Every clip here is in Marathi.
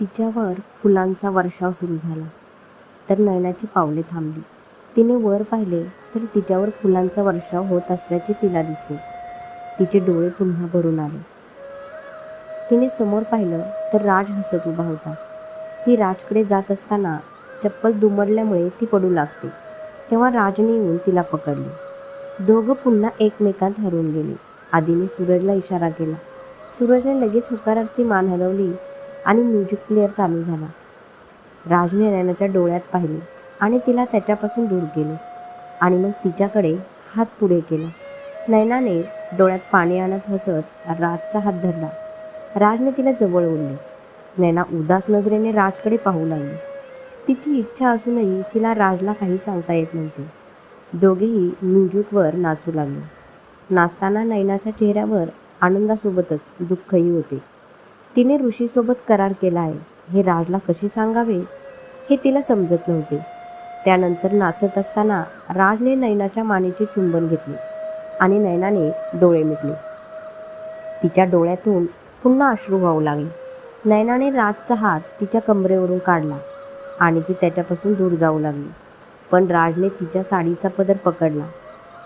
तिच्यावर फुलांचा वर्षाव सुरू झाला. तर नयनाची पावले थांबली. तिने वर पाहिले तर तिच्यावर फुलांचा वर्षाव होत असल्याचे तिला दिसले. तिचे डोळे पुन्हा भरून आले. तिने समोर पाहिलं तर राज हसत उभा होता. ती राजकडे जात असताना चप्पल दुमडल्यामुळे ती पडू लागते. तेव्हा राजने येऊन तिला पकडले. दोघं पुन्हा एकमेकांत हरवून गेले. आधीने सूरजला इशारा केला. सूरजने लगेच होकारार्थी मान हलवली. आणि म्युझिक प्लेअर चालू झाला. राजने नयनाच्या डोळ्यात पाहिले आणि तिला त्याच्यापासून दूर गेले. आणि मग तिच्याकडे हात पुढे केला. नैनाने डोळ्यात पाणी आणत हसत राजचा हात धरला. राजने तिला जवळ ओढले. नैना उदास नजरेने राजकडे पाहू लागली. तिची इच्छा असूनही तिला राजला काही सांगता येत नव्हते. दोघेही म्युझिकवर नाचू लागले. नाचताना नैनाच्या चेहऱ्यावर आनंदासोबतच दुःखही होते. तिने ऋषीसोबत करार केला आहे. हे राजला कसे सांगावे? हे तिला समजत नव्हते. त्यानंतर नाचत असताना राजने नैनाच्या मानेचे चुंबन घेतले आणि नैनाने डोळे मिटले. तिच्या डोळ्यातून पुन्हा अश्रू वाहू लागले. नैनाने राजचा हात तिच्या कमरेवरून काढला आणि ती त्याच्यापासून दूर जाऊ लागली. पण राजने तिच्या साडीचा पदर पकडला.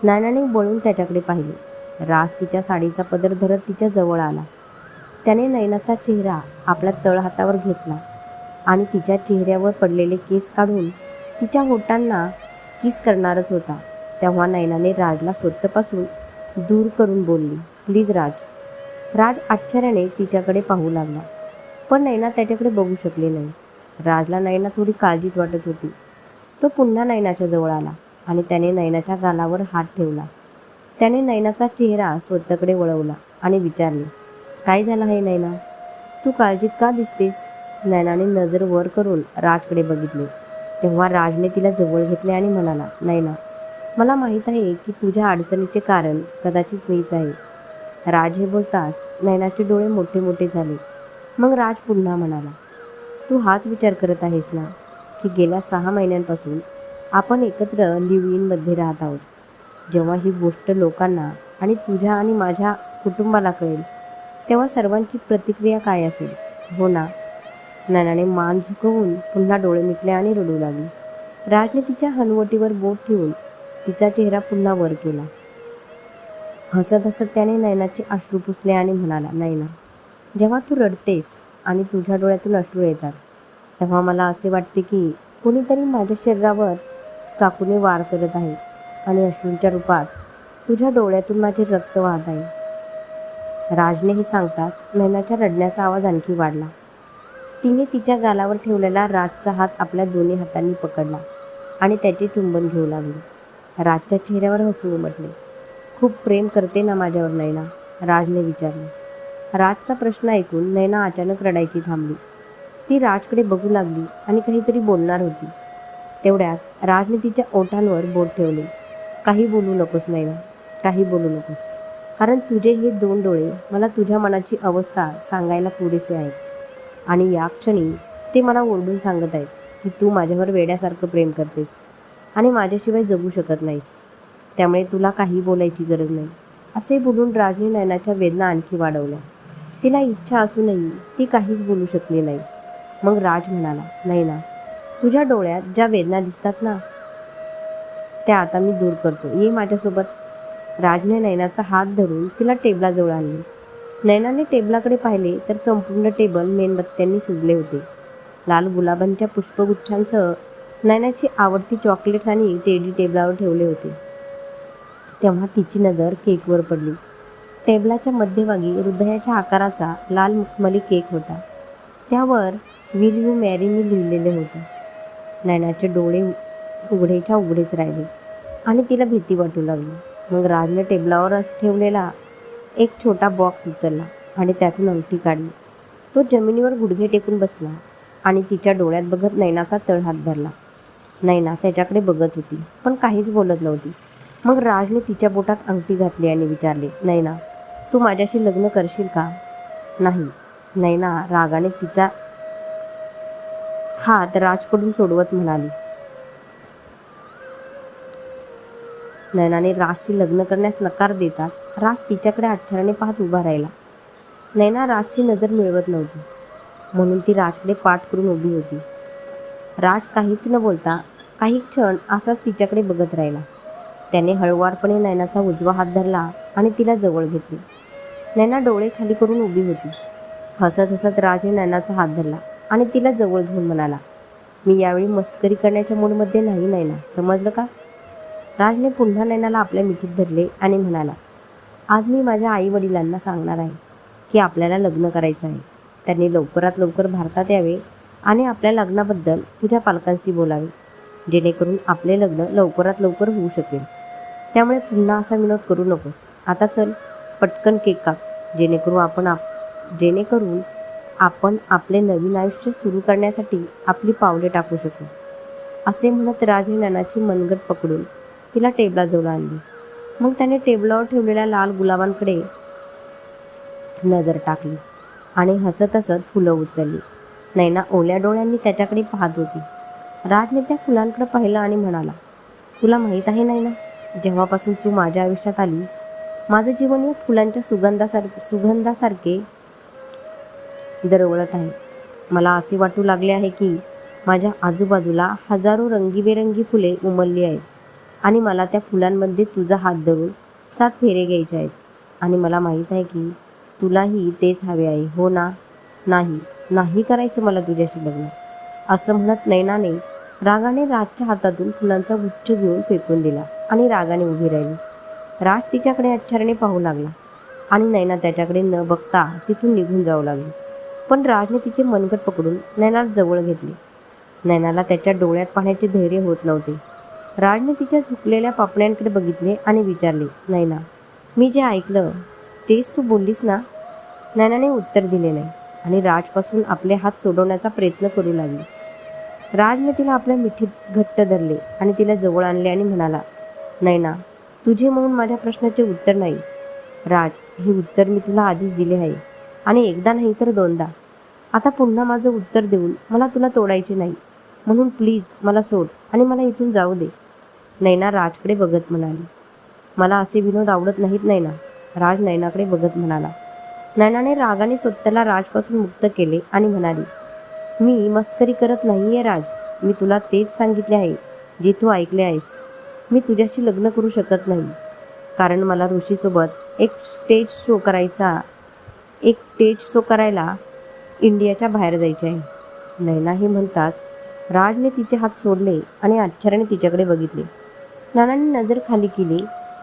नैनाने बोलून त्याच्याकडे पाहिले. राज तिच्या साडीचा पदर धरत तिच्या जवळ आला. त्याने नयनाचा चेहरा आपल्या तळहातावर घेतला आणि तिच्या चेहऱ्यावर पडलेले केस काढून तिच्या होटांना किस करणारच होता. तेव्हा नैनाने राजला स्वतःपासून दूर करून बोलली प्लीज राज. राज आश्चर्याने तिच्याकडे पाहू लागला पण नैना त्याच्याकडे बघू शकली नाही. राजला नैना थोडी काळजीत वाटत होती. तो पुन्हा नैनाच्या जवळ आला आणि त्याने नैनाच्या गालावर हात ठेवला. त्याने नैनाचा चेहरा स्वतःकडे वळवला आणि विचारले काय झालं आहे नैना? तू काळजीत का दिसतेस? नैनाने नजर वर करून राजकडे बघितले. तेव्हा राजने तिला जवळ घेतले आणि म्हणाला नैना मला माहीत आहे की तुझ्या अडचणीचे कारण कदाचित मीच आहे. राज हे बोलताच नैनाचे डोळे मोठे मोठे झाले. मग राज पुन्हा म्हणाला तू हाच विचार करत आहेस ना की गेल्या सहा महिन्यांपासून आपण एकत्र लिव्ह इनमध्ये राहत आहोत. जेव्हा ही गोष्ट लोकांना आणि तुझ्या आणि माझ्या कुटुंबाला कळेल तेव्हा सर्वांची प्रतिक्रिया काय असेल? हो ना. नैनाने मान झुकवून पुन्हा डोळे मिटले आणि रडू लागली. राजने तिच्या हनवटीवर बोट ठेवून तिचा चेहरा पुन्हा वर केला. हसत हसत त्याने नैनाचे अश्रू पुसले आणि म्हणाला नैना जेव्हा तू रडतेस आणि तुझ्या डोळ्यातून अश्रू येतात तेव्हा मला असे वाटते की कोणीतरी माझ्या शरीरावर चाकूने वार करत आहे आणि अश्रूंच्या रूपात तुझ्या डोळ्यातून माझे रक्त वाहत आहे. राजने हे सांगताच नैनाच्या रडण्याचा आवाज आणखी वाढला. तिने तिच्या गालावर ठेवलेला राजचा हात आपल्या दोन्ही हातांनी पकडला आणि त्याचे चुंबन घेऊ लागली. राजच्या चेहऱ्यावर हसू उमटले. खूप प्रेम करते ना माझ्यावर नैना? राजने विचारले. राजचा प्रश्न ऐकून नैना अचानक रडायची थांबली. ती राजकडे बघू लागली आणि काहीतरी बोलणार होती. तेवढ्यात राजने तिच्या ओठांवर बोट ठेवले. काही बोलू नकोस नैना. काही बोलू नकोस. कारण तुझे हे दोन डोळे मला तुझ्या मनाची अवस्था सांगायला पुरेसे आहेत. आणि या क्षणी ते मला ओरडून सांगत आहेत की तू माझ्यावर वेड्यासारखं प्रेम करतेस आणि माझ्याशिवाय जगू शकत नाहीस. त्यामुळे तुला काही बोलायची गरज नाही. असे बोलून राजने नयनाच्या वेदना आणखी वाढवल्या. तिला इच्छा असूनही ती काहीच बोलू शकली नाही. मग राज म्हणाला नाही ना तुझ्या डोळ्यात ज्या वेदना दिसतात ना त्या आता मी दूर करतो. ये माझ्यासोबत. राजने नैनाचा हात धरून तिला टेबलाजवळ आणले. नैनाने टेबलाकडे पाहिले तर संपूर्ण टेबल मेणबत्त्यांनी सजले होते. लाल गुलाबांच्या पुष्पगुच्छांसह नैनाची आवडती चॉकलेट्स आणि टेडी टेबलावर ठेवले होते. तेव्हा तिची नजर केकवर पडली. टेबलाच्या मध्यभागी हृदयाच्या आकाराचा लाल मखमली केक होता. त्यावर विल यू मॅरी मी लिहिलेले होते. नैनाचे डोळे उघडेच्या उघडेच राहिले आणि तिला भीती वाटू लागली. मग राजने टेबलावर ठेवलेला एक छोटा बॉक्स उचलला आणि त्यातून अंगठी काढली. तो जमिनीवर गुडघे टेकून बसला आणि तिच्या डोळ्यात बघत नैनाचा तळहात धरला. नैना त्याच्याकडे बघत होती पण काहीच बोलत नव्हती. मग राजने तिच्या बोटात अंगठी घातली आणि विचारले नैना तू माझ्याशी लग्न करशील का? नाही. नैना रागाने तिचा हात राजकडून सोडवत म्हणाली. नैनाने राजशी लग्न करण्यास नकार देताच राज तिच्याकडे आश्चर्याने पाहत उभा राहिला. नैना राजची नजर मिळवत नव्हती. म्हणून ती राजकडे पाठ करून उभी होती. राज काहीच न बोलता काही क्षण असाच तिच्याकडे बघत राहिला. त्याने हळुवारपणे नैनाचा उजवा हात धरला आणि तिला जवळ घेतली. नैना डोळे खाली करून उभी होती. हसत हसत राजने नैनाचा हात धरला आणि तिला जवळ घेऊन म्हणाला मी यावेळी मस्करी करण्याच्या मूडमध्ये नाही नैना समजलं का? राजने पुन्हा नैनाला आपल्या मिठीत धरले आणि म्हणाला आज मी माझ्या आई वडिलांना सांगणार आहे की आपल्याला लग्न करायचं आहे. त्यांनी लवकरात लवकर भारतात यावे आणि आपल्या लग्नाबद्दल तुझ्या पालकांशी बोलावे जेणेकरून आपले लग्न लवकरात लवकर होऊ शकेल. त्यामुळे पुन्हा असा विनोद करू नकोस. आता चल पटकन केक काप जेणेकरून आपण आप जेणेकरून आपण आपले नवीन आयुष्य सुरू करण्यासाठी आपली पावले टाकू शकू. असे म्हणत राजने नानाची मनगट पकडून तिला टेबलाजवळ आणली. मग त्याने टेबलावर ठेवलेल्या लाल गुलाबांकडे नजर टाकली आणि हसत हसत फुलं उचलली. नैना ओल्या डोळ्यांनी त्याच्याकडे पाहत होती. राजने त्या फुलांकडे पाहिलं आणि म्हणाला तुला माहीत आहे नैना जेव्हापासून तू माझ्या आयुष्यात आलीस माझं जीवन या फुलांच्या सुगंधासारखे सुगंधासारखे दरवळत आहे. मला असे वाटू लागले आहे की माझ्या आजूबाजूला हजारो रंगीबेरंगी फुले उमलली आहेत. आणि मला त्या फुलांमध्ये तुझा हात धरून सात फेरे घ्यायचे आहेत. आणि मला माहीत आहे की तुलाही तेच हवे आहे. हो ना? नाही. नाही करायचं मला तुझ्याशी लग्न. असं म्हणत नैनाने रागाने राजच्या हातातून फुलांचा गुच्छ घेऊन फेकून दिला आणि रागाने उभी राहिली. राज तिच्याकडे आश्चर्याने पाहू लागला आणि नैना त्याच्याकडे न बघता तिथून निघून जाऊ लागली. पण राजने तिचे मनगट पकडून नैनाला जवळ घेतले. नैनाला त्याच्या डोळ्यात पाहण्याचे धैर्य होत नव्हते. राजने तिच्या झुकलेल्या पापण्यांकडे बघितले आणि विचारले नैना मी जे ऐकलं तेच तू बोललीस ना? नैनाने उत्तर दिले नाही आणि राजपासून आपले हात सोडवण्याचा प्रयत्न करू लागली. राजने तिला आपल्या मिठीत घट्ट धरले आणि तिला जवळ आणले आणि म्हणाला नैना तुझे म्हणून माझ्या प्रश्नाचे उत्तर नाही. राज हे उत्तर मी तुला आधीच दिले आहे आणि एकदा नाही तर दोनदा. आता पुन्हा माझं उत्तर देऊन मला तुला तोडायचे नाही. म्हणून प्लीज मला सोड. आणि मला इथून जाऊ दे. नैना राजकडे बघत म्हणाली. मला असे विनोद आवडत नाहीत नैना. राज नैनाकडे बघत म्हणाला. नैनाने रागाने स्वतःला राजपासून मुक्त केले आणि म्हणाली मी मस्करी करत नाही आहे राज. मी तुला तेच सांगितले आहे जे तू ऐकले आहेस. मी तुझ्याशी लग्न करू शकत नाही. कारण मला ऋषीसोबत एक स्टेज शो करायचा एक स्टेज शो करायला इंडियाच्या बाहेर जायचे आहे. नैना हे म्हणतात राजने तिचे हात सोडले आणि आश्चर्याने तिच्याकडे बघितले. नानांनी नजर खाली केली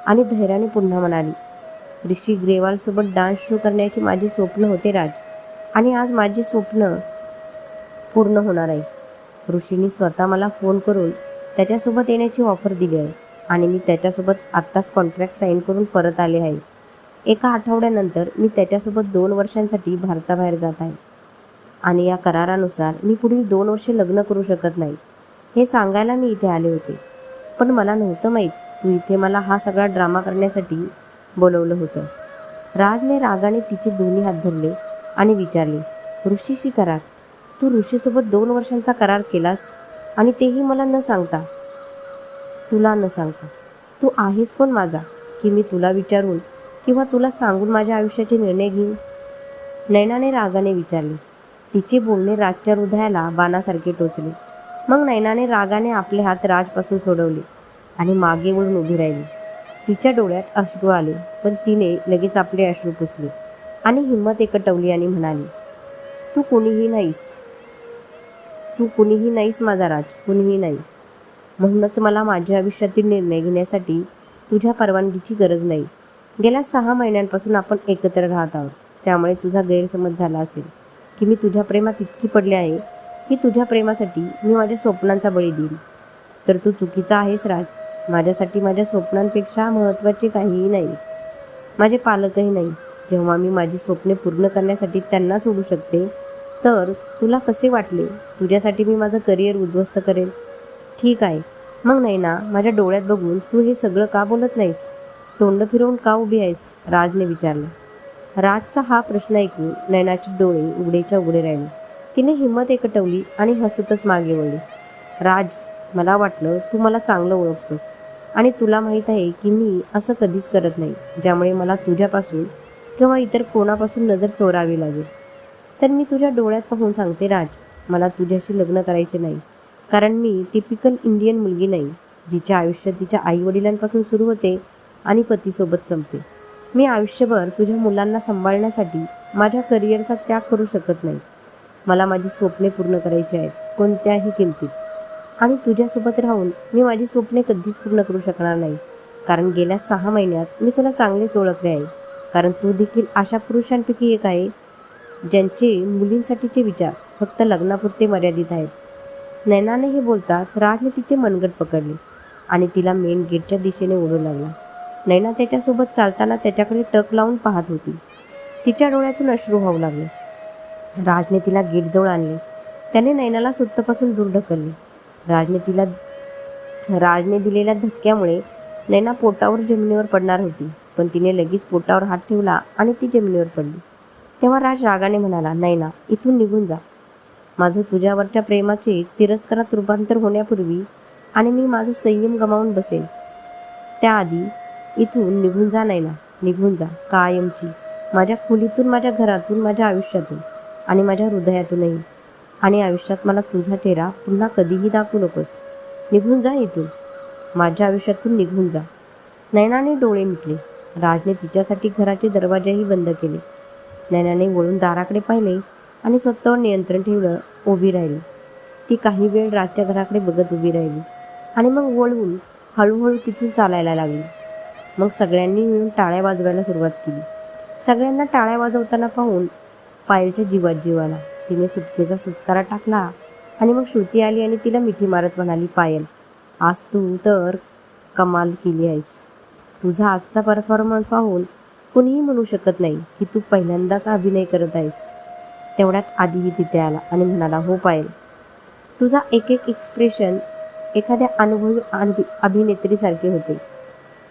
आणि धैर्याने पुन्हा म्हणाली ऋषी ग्रेवालसोबत डान्स शो करण्याचे माझे स्वप्न होते राज. आणि आज माझे स्वप्न पूर्ण होणार आहे. ऋषीने स्वतः मला फोन करून त्याच्यासोबत येण्याची ऑफर दिली आहे आणि मी त्याच्यासोबत आत्ताच कॉन्ट्रॅक्ट साईन करून परत आले आहे. एका आठवड्यानंतर मी त्याच्यासोबत दोन वर्षांसाठी भारताबाहेर जात आहे. आणि या करारानुसार मी पुढील दोन वर्षे लग्न करू शकत नाही. हे सांगायला मी इथे आले होते. पण मला नव्हतं माहीत. तू इथे मला हा सगळा ड्रामा करण्यासाठी बोलवलं होतं. राजने रागाने तिचे दोन्ही हात धरले आणि विचारले ऋषीशी करार. तू ऋषीसोबत दोन वर्षांचा करार केलास आणि तेही मला न सांगता. तुला न सांगता. तू आहेस कोण माझा? की मी तुला विचारून किंवा तुला सांगून माझ्या आयुष्याचे निर्णय घेईन? नैनाने रागाने विचारले तिचे बोलणे राजच्या हृदयाला बाणासारखे टोचले. मग नैनाने रागाने आपले हात राजपासून सोडवले आणि मागे वळून उभी राहिली. तिच्या डोळ्यात अश्रू आले पण तिने लगेच आपले अश्रू पुसले आणि हिंमत एकटवली आणि म्हणाली तू कुणीही नाहीस. तू कुणीही नाहीस माझा राज कुणीही नाही. म्हणूनच मला माझ्या आयुष्यातील निर्णय घेण्यासाठी तुझ्या परवानगीची गरज नाही. गेल्या सहा महिन्यांपासून आपण एकत्र राहत आहोत. त्यामुळे तुझा गैरसमज झाला असेल. की मी तुझ्या प्रेमात इतकी पडले आहे की तुझ्या प्रेमासाठी मी माझ्या स्वप्नांचा बळी देईन. तर तू चुकीचा आहेस राज. माझ्यासाठी माझ्या स्वप्नांपेक्षा महत्त्वाचे काहीही नाही. माझे पालकही नाही. जेव्हा मी माझी स्वप्ने पूर्ण करण्यासाठी त्यांना सोडू शकते तर तुला कसे वाटले? तुझ्यासाठी मी माझं करिअर उद्ध्वस्त करेल ठीक आहे. मग नाही ना माझ्या डोळ्यात बघून तू हे सगळं का बोलत नाहीस? तोंड फिरवून का उभी आहेस? राजने विचारलं. राजचा हा प्रश्न ऐकून नैनाचे डोळे उघडेच्या उघडे राहिले. तिने हिंमत एकटवली आणि हसतच मागे वळली. राज मला वाटलं तू मला चांगलं ओळखतोस आणि तुला माहीत आहे की मी असं कधीच करत नाही ज्यामुळे मला तुझ्यापासून किंवा इतर कोणापासून नजर चोरावी लागेल. तर मी तुझ्या डोळ्यात पाहून सांगते राज मला तुझ्याशी लग्न करायचे नाही. कारण मी टिपिकल इंडियन मुलगी नाही जिचे आयुष्य तिच्या आईवडिलांपासून सुरू होते आणि पतीसोबत संपते. मी आयुष्यभर तुझ्या मुलांना सांभाळण्यासाठी माझ्या करिअरचा त्याग करू शकत नाही. मला माझी स्वप्ने पूर्ण करायची आहेत कोणत्याही किमतीत. आणि तुझ्यासोबत राहून मी माझी स्वप्ने कधीच पूर्ण करू शकणार नाही. कारण गेल्या सहा महिन्यात मी तुला चांगलेच ओळखले आहे. कारण तू देखील अशा पुरुषांपैकी एक आहे ज्यांचे मुलींसाठीचे विचार फक्त लग्नापुरते मर्यादित आहेत. नैनाने हे बोलताच राजने तिचे मनगट पकडले आणि तिला मेन गेटच्या दिशेने ओढू लागला. नैना त्याच्यासोबत चालताना त्याच्याकडे टक लावून पाहत होती. तिच्या डोळ्यातून अश्रू व्हावू लागले. राजने तिला गेटजवळ आणले. त्याने नैनाला सुत्तपासून दूर ढकलले. राजने तिला राजने दिलेल्या धक्क्यामुळे नैना पोटावर जमिनीवर पडणार होती पण तिने लगेच पोटावर हात ठेवला आणि ती जमिनीवर पडली. तेव्हा राज रागाने म्हणाला नैना इथून निघून जा. माझं तुझ्यावरच्या प्रेमाचे तिरस्कारात रूपांतर होण्यापूर्वी आणि मी माझं संयम गमावून बसेन. त्याआधी इथून निघून जा नैना निघून जा कायमची. माझ्या खोलीतून माझ्या घरातून माझ्या आयुष्यातून आणि माझ्या हृदयातूनही. आणि आयुष्यात मला तुझा चेहरा पुन्हा कधीही दाखवू नकोस. निघून जा इथून. माझ्या आयुष्यातून निघून जा. नैनाने डोळे मिटले. राजने तिच्यासाठी घराचे दरवाजेही बंद केले. नैनाने वळून दाराकडे पाहिले आणि स्वतःवर नियंत्रण ठेवलं उभी राहिली. ती काही वेळ राजच्या घराकडे बघत उभी राहिली आणि मग वळवून हळूहळू तिथून चालायला लागली. मग सगळ्यांनी मिळून टाळ्या वाजवायला सुरुवात केली. सगळ्यांना टाळ्या वाजवताना पाहून पायलच्या जीवात जीव आला. तिने सुटकेचा सुस्कारा टाकला आणि मग श्रुती आली आणि तिला मिठी मारत म्हणाली पायल आज तू तर कमाल केली आहेस. तुझा आजचा परफॉर्मन्स पाहून कुणीही म्हणू शकत नाही की तू पहिल्यांदाच अभिनय करत आहेस. तेवढ्यात आधीही तिथे आला आणि म्हणाला हो पायल तुझा एक एक एक्सप्रेशन एखाद्या अनुभवी अभि अभिनेत्रीसारखे होते.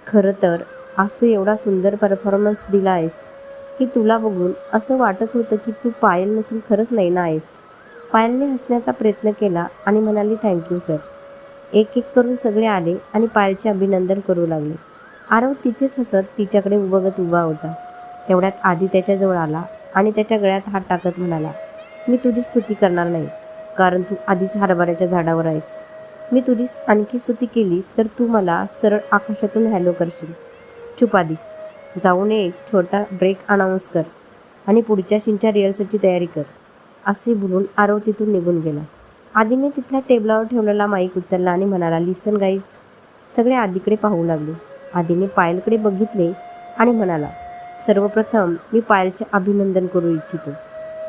खरं तर आज तू एवढा सुंदर परफॉर्मन्स दिला आहेस की तुला बघून असं वाटत होतं की तू पायल नसून खरंच नाही ना आहेस. पायलने हसण्याचा प्रयत्न केला आणि म्हणाली थँक्यू सर एक एक करून सगळे आले आणि पायलचे अभिनंदन करू लागले. आरव तिचेच हसत तिच्याकडे बघत उभा होता. तेवढ्यात आधी त्याच्याजवळ आला आणि त्याच्या गळ्यात हात टाकत म्हणाला मी तुझी स्तुती करणार नाही कारण तू आधीच हरभऱ्याच्या झाडावर आहेस. मी तुझी आणखी स्तुती केलीस तर तू मला सरळ आकाशातून हॅलो करशील. चुप आधी जाऊन एक छोटा ब्रेक अनाऊन्स कर आणि पुढच्या शिंच्या रिहर्सलची तयारी कर. असे बोलून आरव तिथून निघून गेला. आधीने तिथल्या टेबलावर ठेवलेला माईक उचलला आणि म्हणाला लिसन गाईज सगळे आधीकडे पाहू लागले. आधीने पायलकडे बघितले आणि म्हणाला सर्वप्रथम मी पायलचे अभिनंदन करू इच्छितो.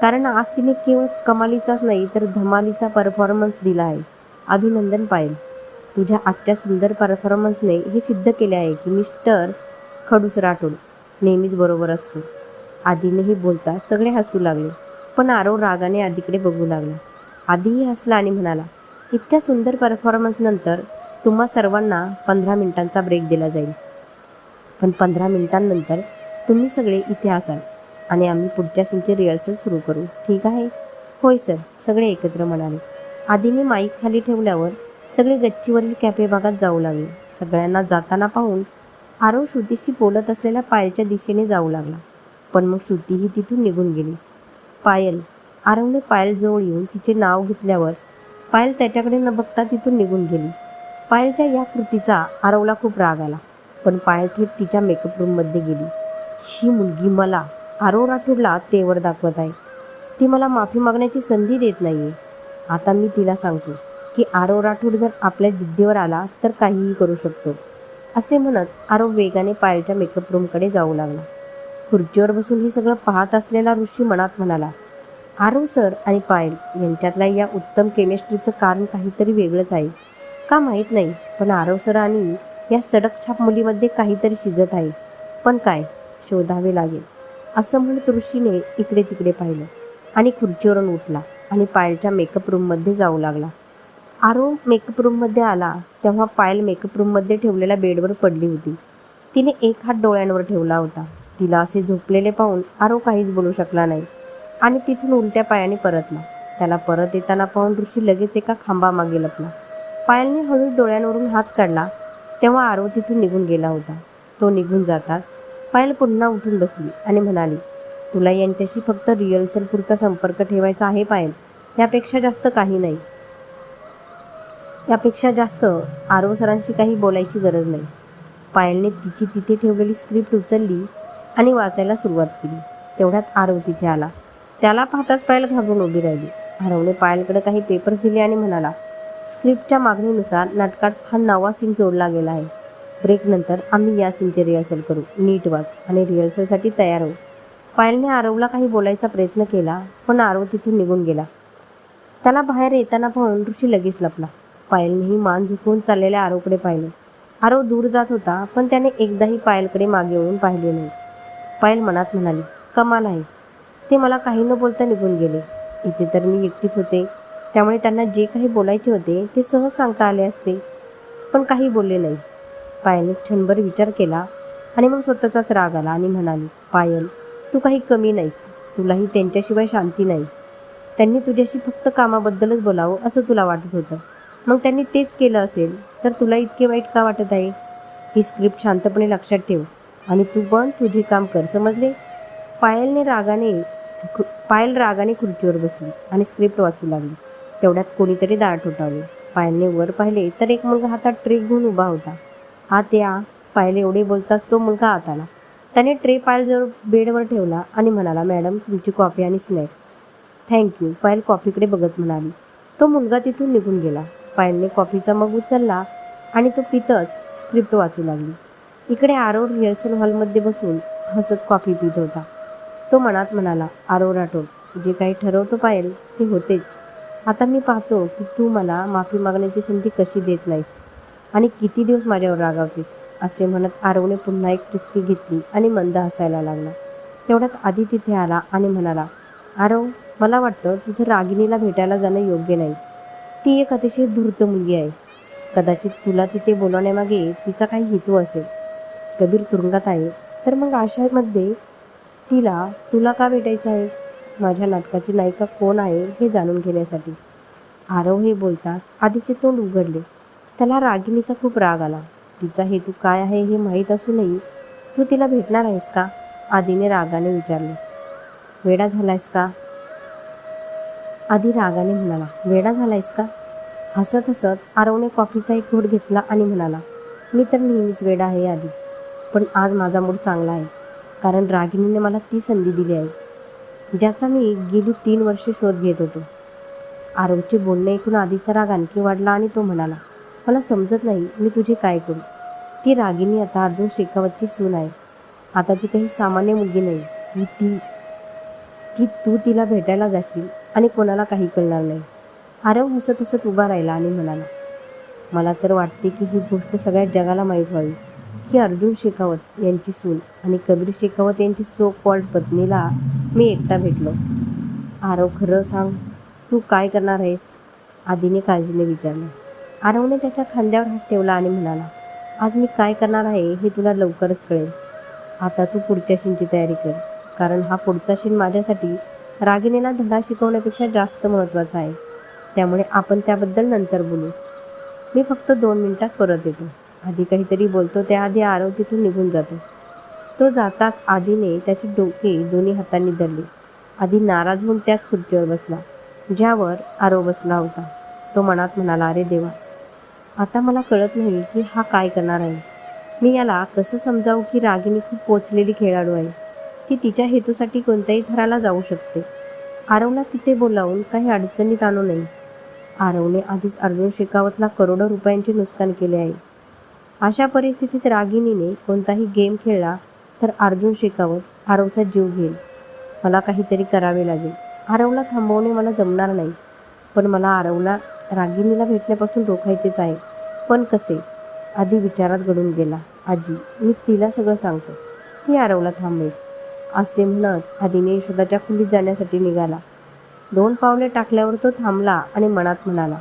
कारण आज तिने केवळ कमालीचाच नाही तर धमालीचा परफॉर्मन्स दिला आहे. अभिनंदन पायल. तुझ्या आजच्या सुंदर परफॉर्मन्सने हे सिद्ध केले आहे की मिस्टर खडूस राठोड नेहमीच बरोबर असतो. आधीनेही बोलता सगळे हसू लागले पण आरव रागाने आधीकडे बघू लागला. आधीही हसला आणि म्हणाला इतक्या सुंदर परफॉर्मन्सनंतर तुम्हा सर्वांना पंधरा मिनिटांचा ब्रेक दिला जाईल. पण पंधरा मिनिटांनंतर तुम्ही सगळे इथे असाल आणि आम्ही पुढच्या सीनची रिहर्सल सुरू करू. ठीक आहे? होय सर सगळे एकत्र म्हणाले. आधी मी माईक खाली ठेवल्यावर सगळे गच्चीवरील कॅफे भागात जाऊ लागले. सगळ्यांना जाताना पाहून आरव श्रुतीशी बोलत असलेल्या पायलच्या दिशेने जाऊ लागला. पण मग श्रुतीही तिथून निघून गेली. पायल आरवने पायल जवळ येऊन तिचे नाव घेतल्यावर पायल त्याच्याकडे न बघता तिथून निघून गेली. पायलच्या या कृतीचा आरवला खूप राग आला. पण पायल थेट तिच्या मेकअप रूममध्ये गेली. ही मुलगी मला आरव राठोडला तेवर दाखवत आहे. ती मला माफी मागण्याची संधी देत नाही आहे आता मी तिला सांगतो की आरव राठोड जर आपल्या जिद्दीवर आला तर काहीही करू शकतो. असे म्हणत आरव वेगाने पायलच्या मेकअप रूमकडे जाऊ लागला. खुर्चीवर बसून हे सगळं पाहत असलेला ऋषी मनात म्हणाला आरव सर आणि पायल यांच्यातल्या या उत्तम केमिस्ट्रीचं कारण काहीतरी वेगळंच आहे. का माहीत नाही पण आरव सर आणि या सडक छाप मुलीमध्ये काहीतरी शिजत आहे. पण काय शोधावे लागेल. असं म्हणत ऋषीने इकडे तिकडे पाहिलं आणि खुर्चीवरून उठला. आणि पायलच्या मेकअप रूममध्ये जाऊ लागला. आरो मेकअप रूममध्ये आला तेव्हा पायल मेकअप रूममध्ये ठेवलेल्या बेडवर पडली होती. तिने एक हात डोळ्यांवर ठेवला होता. तिला असे झोपलेले पाहून आरो काहीच बोलू शकला नाही. आणि तिथून उलट्या पायाने परतला. त्याला परत येताना पाहून ऋषी लगेच एका खांबामागे लपला. पायलने हळू डोळ्यांवरून हात काढला तेव्हा आरो तिथून निघून गेला होता. तो निघून जाताच पायल पुन्हा उठून बसली आणि म्हणाली तुला यांच्याशी फक्त रिहर्सलपुरता संपर्क ठेवायचा आहे पायल. यापेक्षा जास्त काही नाही. यापेक्षा जास्त आरव सरांशी काही बोलायची गरज नाही. पायलने तिची तिथे ठेवलेली स्क्रिप्ट उचलली आणि वाचायला सुरुवात केली. तेवढ्यात आरव तिथे आला. त्याला पाहताच पायल घाबरून उभी राहिली. आरवने पायलकडे काही पेपर्स दिले आणि म्हणाला स्क्रिप्टच्या मागणीनुसार नाटकात हा नवा सीन जोडला गेला आहे. ब्रेकनंतर आम्ही या सीनचे रिहर्सल करू. नीट वाच आणि रिहर्सलसाठी तयार होऊ पायलने आरवला काही बोलायचा प्रयत्न केला पण आरव तिथून निघून गेला. त्याला बाहेर येताना पाहून ऋषी लगेच लपला. पायलनेही मान झुकवून चाललेल्या आरवकडे पाहिलं. आरव दूर जात होता पण त्याने एकदाही पायलकडे मागे वळून पाहिले नाही. पायल मनात म्हणाली कमाल आहे. ते मला काही न बोलता निघून गेले. इथे तर मी एकटीच होते. त्यामुळे त्यांना जे काही बोलायचे होते ते सहज सांगता आले असते. पण काही बोलले नाही. पायलने क्षणभर विचार केला आणि मग स्वतःचाच राग आला आणि म्हणाली पायल तू काही कमी नाहीस. तुलाही त्यांच्याशिवाय शांती नाही. त्यांनी तुझ्याशी फक्त कामाबद्दलच बोलावं असं तुला वाटत होतं. मग त्यांनी तेच केलं असेल तर तुला इतके वाईट का वाटत आहे? ही स्क्रिप्ट शांतपणे लक्षात ठेव. आणि तू पण तुझे काम कर समजले? पायलने रागाने पायल रागाने खुर्चीवर बसली आणि स्क्रिप्ट वाचू लागली. तेवढ्यात कोणीतरी दार ठोठावले. पायलने वर पाहिले तर एक मुलगा हातात ट्रेक घेऊन उभा होता. आत या पायल एवढे बोलताच तो मुलगा आत आला. त्याने ट्रे पायलजवळ बेडवर ठेवला आणि म्हणाला मॅडम तुमची कॉफी आणि स्नॅक्स. थँक्यू पायल कॉफीकडे बघत म्हणाली. तो मुलगा तिथून निघून गेला. पायलने कॉफीचा मग उचलला आणि तो पितच स्क्रिप्ट वाचू लागली. इकडे आरव रिहर्सल हॉलमध्ये बसून हसत कॉफी पित होता. तो मनात म्हणाला आरव राठोड जे काही ठरवतो पायल ते होतेच. आता मी पाहतो की तू मला माफी मागण्याची संधी कशी देत नाहीस आणि किती दिवस माझ्यावर रागावतेस. असे म्हणत आरवने पुन्हा एक चुस्की घेतली आणि मंद हसायला लागला. तेवढ्यात आधी तिथे आला आणि म्हणाला आरव मला वाटतं तुझं रागिणीला भेटायला जाणं योग्य नाही. ती एक अतिशय धूर्त मुलगी आहे. कदाचित तुला तिथे बोलवण्यामागे तिचा काही हेतू असेल. कबीर तुरुंगात आहे. तर मग आशामध्ये तिला तुला का भेटायचं आहे? माझ्या नाटकाची नायिका कोण आहे हे जाणून घेण्यासाठी. आरव हे बोलताच आधीचे तोंड उघडले. त्याला रागिणीचा खूप राग आला. तिचा हेतू काय आहे हे माहीत असूनही तू तिला भेटणार आहेस का? आधीने रागाने विचारले. वेडा झालायस का? आधी रागाने म्हणाला. वेडा झालायस का? हसत हसत आरवने कॉफीचा एक घोट घेतला आणि म्हणाला मी तर नेहमीच वेडा आहे आधी पण आज माझा मूड चांगला आहे. कारण रागिणीने मला ती संधी दिली आहे ज्याचा मी गेली तीन वर्षे शोध घेत होतो. आरवचे बोलणे ऐकून आधीचा राग आणखी वाढला आणि तो म्हणाला मला समजत नाही मी तुझे काय करू. ती रागिनी आता अर्जुन शेखावतची सून आहे. आता ती काही सामान्य मुलगी नाही. की ती की तू तिला भेटायला जाशील आणि कोणाला काही कळणार नाही. आरव हसत हसत उभा राहिला आणि म्हणाला मला तर वाटते की ही गोष्ट सगळ्या जगाला माहीत व्हावी. की अर्जुन शेखावत यांची सून आणि कबीर शेखावत यांची सो कॉल्ड पत्नीला मी एकटा भेटलो. आरव खरं सांग तू काय करणार आहेस? आधीने काळजीने विचारलं. आरवने त्याच्या खांद्यावर हात ठेवला आणि म्हणाला आज मी काय करणार आहे हे तुला लवकरच कळेल. आता तू पुढच्या शीनची तयारी कर कारण हा पुढचा शीन माझ्यासाठी रागिणीला धडा शिकवण्यापेक्षा जास्त महत्त्वाचा आहे. त्यामुळे आपण त्याबद्दल नंतर बोलू. मी फक्त दोन मिनिटात परत येतो. आधी काहीतरी बोलतो त्याआधी आरव तिथून निघून जातो. तो जाताच आधीने त्याची डोके दोन्ही हातांनी धरली. आधी नाराज होऊन त्याच खुर्चीवर बसला ज्यावर आरव बसला होता. तो मनात म्हणाला अरे देवा आता मला कळत नाही की हा काय करणार आहे. मी याला कसं समजावू की रागिनी खूप पोचलेली खेळाडू आहे. ती तिच्या हेतूसाठी कोणत्याही थराला जाऊ शकते. आरवला तिथे बोलावून काही अडचणीत आणू नये. आरवने आधीच अर्जुन शेखावतला करोडो रुपयांचे नुकसान केले आहे. अशा परिस्थितीत रागिनीने कोणताही गेम खेळला तर अर्जुन शेखावत आरवचा जीव घेईल. मला काहीतरी करावे लागेल. आरवला थांबवणे मला जमणार नाही. पण मला आरवला रागिणीला भेटण्यापासून रोखायचेच आहे पण कसे? आधी विचारात घडून गेला. आजी मी तिला सगळं सांगतो. ती आरवला थांबेल. असे म्हणत आधीने यशोदाच्या खोलीत जाण्यासाठी निघाला. दोन पावले टाकल्यावर तो थांबला आणि मनात म्हणाला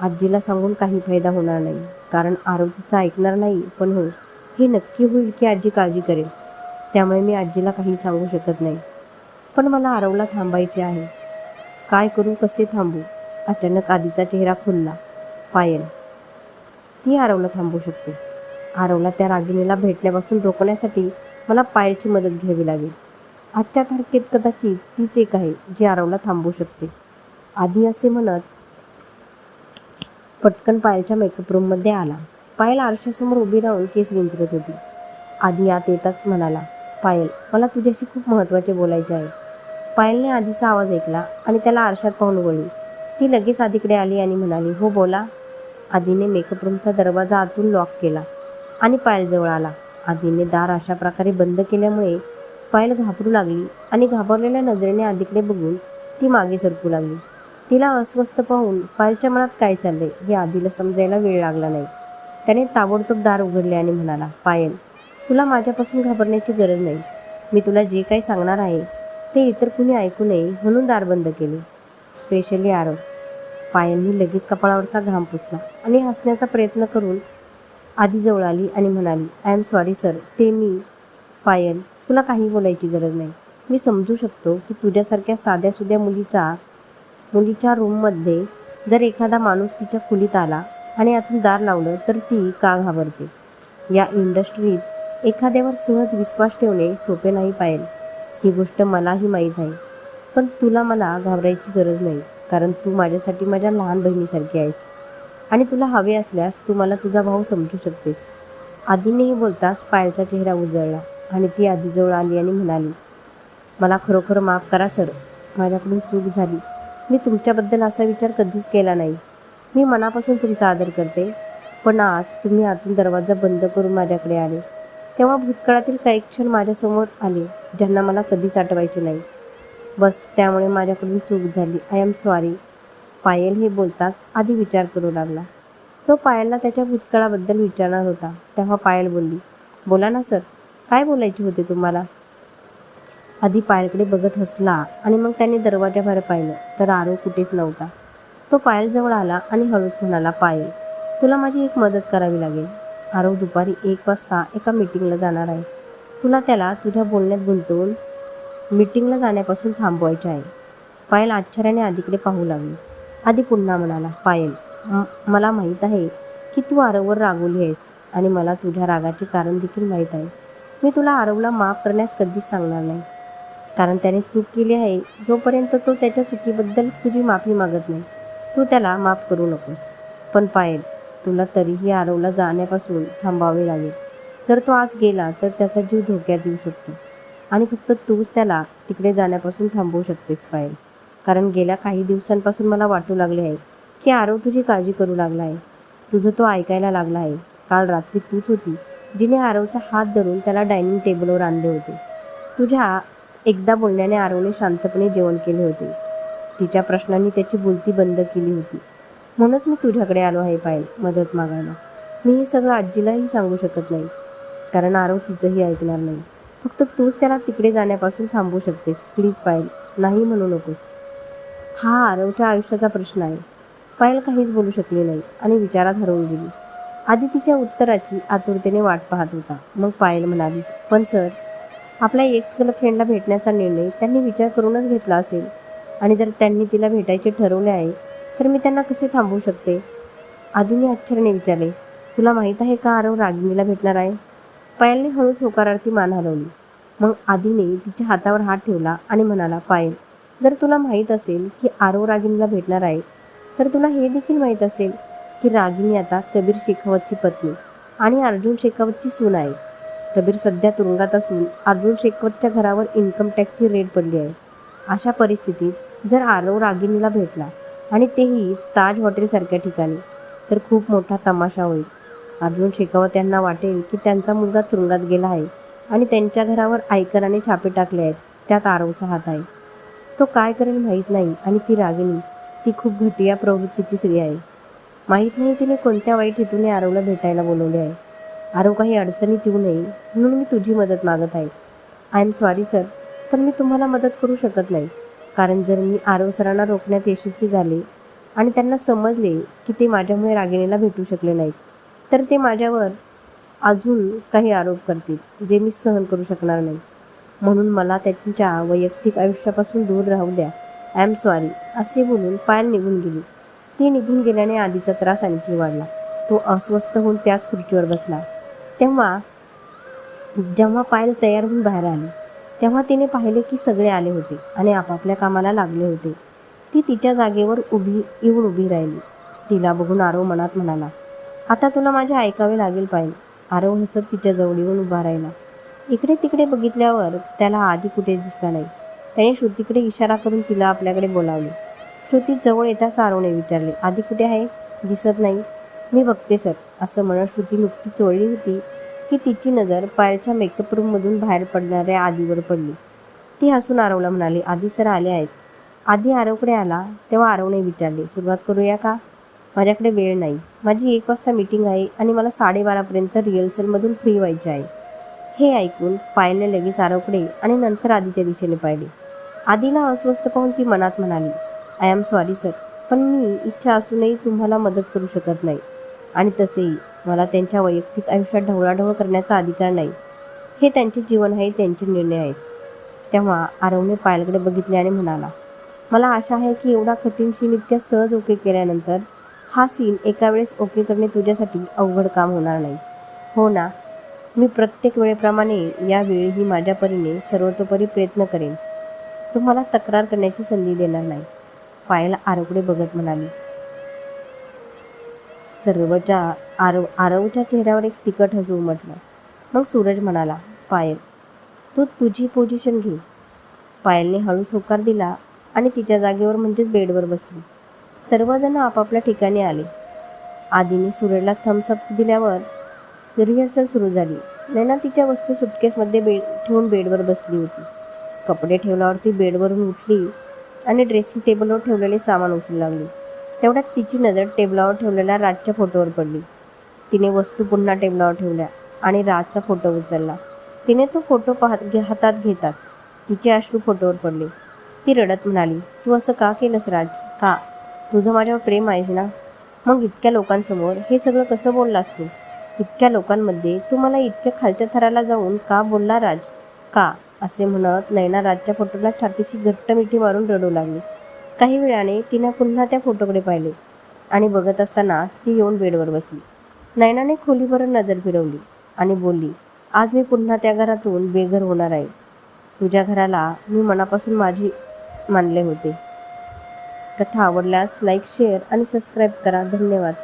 आजीला सांगून काही फायदा होणार नाही. कारण आरव तिचा ऐकणार नाही पण हो हे नक्की होईल की आजी काळजी करेल. त्यामुळे मी आजीला काही सांगू शकत नाही. पण मला आरवला थांबायचे आहे. काय करू कसे थांबू? अचानक आधीचा चेहरा खुलला. पायल. ती आरवला थांबवू शकते. आरवला त्या रागिणीला भेटण्यापासून रोखण्यासाठी मला पायलची मदत घ्यावी लागेल. आजच्या तारखेत कदाचित तीच एक आहे जी आरवला थांबवू शकते. आधी असे म्हणत पटकन पायलच्या मेकअप रूममध्ये आला. पायल आरशासमोर उभी राहून केस विंचरत होती. आधी आत येताच म्हणाला पायल मला तुझ्याशी खूप महत्त्वाचे बोलायचे आहे. पायलने आधीचा आवाज ऐकला आणि त्याला आरशात पाहून वळली ती लगेच आधीकडे आली आणि म्हणाली हो बोला. आधीने मेकअप रूमचा दरवाजा आतून लॉक केला आणि पायलजवळ आला. आधीने दार अशा प्रकारे बंद केल्यामुळे पायल घाबरू लागली आणि घाबरलेल्या नजरेने आधीकडे बघून ती मागे सरकू लागली. तिला अस्वस्थ पाहून पायलच्या मनात काय चाललंय हे आधीला समजायला वेळ लागला नाही. त्याने ताबडतोब दार उघडले आणि म्हणाला पायल तुला माझ्यापासून घाबरण्याची गरज नाही. मी तुला जे काही सांगणार आहे ते इतर कुणी ऐकू नये म्हणून दार बंद केले. स्पेशली आरव. पायांनी लगेच कपाळावरचा घाम पुसला आणि हसण्याचा प्रयत्न करून आधी जवळ आली आणि म्हणाली आय एम सॉरी सर ते मी पायल तुला काही बोलायची गरज नाही. मी समजू शकतो की तुझ्यासारख्या साध्यासुध्या मुलीचा मुलीच्या रूममध्ये जर एखादा माणूस तिच्या खोलीत आला आणि आतून दार लावलं तर ती का घाबरते? या इंडस्ट्रीत एखाद्यावर सहज विश्वास ठेवणे सोपे नाही पाहिजे ही गोष्ट मलाही माहीत आहे. पण तुला मला घाबरायची गरज नाही कारण तू माझ्यासाठी माझ्या लहान बहिणीसारखी आहेस. आणि तुला हवे असल्यास तू मला तुझा भाऊ समजू शकतेस. आधीनेही बोलताच पायलचा चेहरा उजळला आणि ती आधीजवळ आली आणि म्हणाली मला खरोखर माफ करा सर. माझ्याकडून चूक झाली. मी तुमच्याबद्दल असा विचार कधीच केला नाही. मी मनापासून तुमचा आदर करते. पण आज तुम्ही आतून दरवाजा बंद करून माझ्याकडे आले. तेव्हा भूतकाळातील काही क्षण माझ्यासमोर आले ज्यांना मला कधीच आठवायचे नाही. बस त्यामुळे माझ्याकडून चूक झाली. आय एम सॉरी पायल हे बोलताच आधी विचार करू लागला. तो पायलला त्याच्या भूतकाळाबद्दल विचारणार होता. तेव्हा पायल बोलली बोला ना सर. काय बोलायचे होते तुम्हाला? आधी पायलकडे बघत हसला आणि मग त्याने दरवाजाबाहेर पाहिलं तर आरो कुठेच नव्हता. तो पायलजवळ आला आणि हळूच म्हणाला पायल तुला माझी एक मदत करावी लागेल. आरव दुपारी एक वाजता एका मीटिंगला जाणार आहे. तुला त्याला तुझ्या बोलण्यात गुंतवून मीटिंगला जाण्यापासून थांबवायचे आहे. पायल आश्चर्याने आधीकडे पाहू लागली. आधी पुन्हा म्हणाला पायल मला माहीत आहे की तू आरववर रागवली आहेस आणि मला तुझ्या रागाचे कारण देखील माहीत आहे. मी तुला आरवला माफ करण्यास कधीच सांगणार नाही. कारण त्याने चूक केली आहे. जोपर्यंत तो त्याच्या चुकीबद्दल तुझी माफी मागत नाही तू त्याला माफ करू नकोस. पण पायल तुला तरीही आरवला जाण्यापासून थांबावे लागेल. जर तो आज गेला तर त्याचा जीव धोक्यात येऊ शकतो. आणि फक्त तूच त्याला तिकडे जाण्यापासून थांबवू शकतेस पायल. कारण गेल्या काही दिवसांपासून मला वाटू लागले आहे की आरव तुझी काळजी करू लागला आहे. तुझं तो ऐकायला लागला आहे. काल रात्री तूच होती जिने आरवचा हात धरून त्याला डायनिंग टेबलवर आणले होते. तुझ्या एकदा बोलण्याने आरवने शांतपणे जेवण केले होते. तिच्या प्रश्नांनी त्याची बोलती बंद केली होती. म्हणूनच मी तुझ्याकडे आलो आहे पायल मदत मागायला. मी हे सगळं आजीलाही सांगू शकत नाही कारण आरव तिचंही ऐकणार नाही. फक्त तूच त्याला तिकडे जाण्यापासून थांबवू शकतेस. प्लीज पायल नाही म्हणू नकोस. हा आरवच्या आयुष्याचा प्रश्न आहे. पायल काहीच बोलू शकली नाही आणि विचारात हरवून गेली. आधी तिच्या उत्तराची आतुरतेने वाट पाहत होता. मग पायल म्हणाली पण सर आपल्या एक्स गर्लफ्रेंडला भेटण्याचा निर्णय त्यांनी विचार करूनच घेतला असेल आणि जर त्यांनी तिला भेटायचे ठरवले आहे तर मी त्यांना कसे थांबवू शकते? आधीने आश्चर्याने विचारले तुला माहीत आहे का आरव रागिणीला भेटणार आहे? पायलने हळूच होकारार्थी मान हलवली. मग आधीने तिच्या हातावर हात ठेवला आणि म्हणाला पायल जर तुला माहीत असेल की आरव रागिणीला भेटणार आहे तर तुला हे देखील माहीत असेल की रागिणी आता कबीर शेखावतची पत्नी आणि अर्जुन शेखावतची सून आहे. कबीर सध्या तुरुंगात असून अर्जुन शेखावतच्या घरावर इन्कम टॅक्सची रेड पडली आहे. अशा परिस्थितीत जर आरव रागिणीला भेटला आणि तेही ताज हॉटेलसारख्या ठिकाणी तर खूप मोठा तमाशा होईल. अर्जुन शेखावत यांना वाटेल की त्यांचा मुलगा तुरुंगात गेला आहे आणि त्यांच्या घरावर आयकराने छापे टाकले आहेत. त्यात आरवचा हात आहे. तो काय करेल माहीत नाही आणि ती रागिणी ती खूप घटिया प्रवृत्तीची स्त्री आहे. माहीत नाही तिने कोणत्या वाईट हेतूने आरवला भेटायला बोलवले आहे. आरव काही अडचणीत येऊ नये म्हणून मी तुझी मदत मागत आहे. आय एम सॉरी सर पण मी तुम्हाला मदत करू शकत नाही. कारण जर मी आरव सरांना रोखण्यात यशस्वी झाले आणि त्यांना समजले की ते माझ्यामुळे रागिणीला भेटू शकले नाहीत तर ते माझ्यावर अजून काही आरोप करतील जे मी सहन करू शकणार नाही. म्हणून मला त्यांच्या वैयक्तिक आयुष्यापासून दूर राहू द्या. आय एम सॉरी असे बोलून पायल निघून गेली. ती निघून गेल्याने आधीचा त्रास आणखी वाढला. तो अस्वस्थ होऊन त्याच खुर्चीवर बसला. तेव्हा जेव्हा पायल तयार होऊन बाहेर आली तेव्हा तिने पाहिले की सगळे आले होते आणि आपापल्या कामाला लागले होते. ती तिच्या जागेवर उभी येऊन उभी राहिली. तिला बघून आरव मनात म्हणाला आता तुला माझे ऐकावे लागेल पाहिजे आरव हसत तिच्या जवळ येऊन उभा राहिला. इकडे तिकडे बघितल्यावर त्याला आधी कुठे दिसला नाही. त्याने श्रुतीकडे इशारा करून तिला आपल्याकडे बोलावले. श्रुती जवळ येताच आरवने विचारले आधी कुठे आहे? दिसत नाही. मी बघते सर. असं म्हणत श्रुती नुकतीच वळली होती की तिची नजर पायलच्या मेकअप रूममधून बाहेर पडणाऱ्या आधीवर पडली. ती हसून आरवला म्हणाली आधी सर आले आहेत. आधी आरवकडे आला तेव्हा आरवने विचारले सुरुवात करूया का? माझ्याकडे वेळ नाही. माझी एक वाजता मीटिंग आहे आणि मला साडेबारापर्यंत रिहर्सलमधून फ्री व्हायचे आहे. हे ऐकून पायलने लगेच आरवकडे आणि नंतर आधीच्या दिशेने पाहिले. आधीला अस्वस्थ पाहून ती मनात म्हणाली आय एम सॉरी सर पण मी इच्छा असूनही तुम्हाला मदत करू शकत नाही. आणि तसेही मला त्यांच्या वैयक्तिक आयुष्यात ढवळाढवळ करण्याचा अधिकार नाही. हे त्यांचे जीवन आहे त्यांचे निर्णय आहेत. तेव्हा आरवने पायलकडे बघितले आणि म्हणाला मला आशा आहे की एवढा कठीण सीन इतक्या सहज ओके केल्यानंतर हा सीन एका वेळेस ओके करणे तुझ्यासाठी अवघड काम होणार नाही. हो ना? मी प्रत्येक वेळेप्रमाणे यावेळीही माझ्या परीने सर्वतोपरी प्रयत्न करेन. तुम्हाला तक्रार करण्याची संधी देणार नाही. पायाला आरवकडे बघत म्हणाली. सर्वच्या आरव आरवच्या चेहऱ्यावर एक तिखट हसू उमटलं मग सूरज म्हणाला पायल तू तुझी पोझिशन घे. पायलने हळूच होकार दिला आणि तिच्या जागेवर म्हणजेच बेडवर बसली. सर्वजण आपापल्या ठिकाणी आले. आदीने सूरजला थम्सअप दिल्यावर रिहर्सल सुरू झाली. नैना तिच्या वस्तू सुटकेसमध्ये बेड ठेवून बेडवर बसली होती. कपडे ठेवल्यावर ती बेडवरून उठली आणि ड्रेसिंग टेबलवर ठेवलेले सामान उचलू लागली. तेवढ्यात तिची नजर टेबलावर ठेवलेल्या राजच्या फोटोवर पडली. तिने वस्तू पुन्हा टेबलावर ठेवल्या आणि राजचा फोटो उचलला. तिने तो फोटो पाहत घे हातात घेताच तिचे अश्रू फोटोवर पडले. ती रडत म्हणाली तू असं का केलंस राज? का तुझं माझ्यावर प्रेम आहेस ना? मग इतक्या लोकांसमोर हे सगळं कसं बोललास तू? इतक्या लोकांमध्ये तू मला इतक्या खालच्या थराला जाऊन का बोलला राज? का? असे म्हणत नैना राजच्या फोटोला छातीशी घट्ट मिठी मारून रडू लागली. काही वेळाने तिनं पुन्हा त्या फोटोकडे पाहिले आणि बघत असतानाच ती येऊन बेडवर बसली. नैनाने खोलीवर नजर फिरवली आणि बोलली आज मी पुन्हा त्या घरातून बेघर होणार आहे. तुझ्या घराला मी मनापासून माझी मानले होते. कथा आवडल्यास लाईक शेअर आणि सबस्क्राईब करा. धन्यवाद.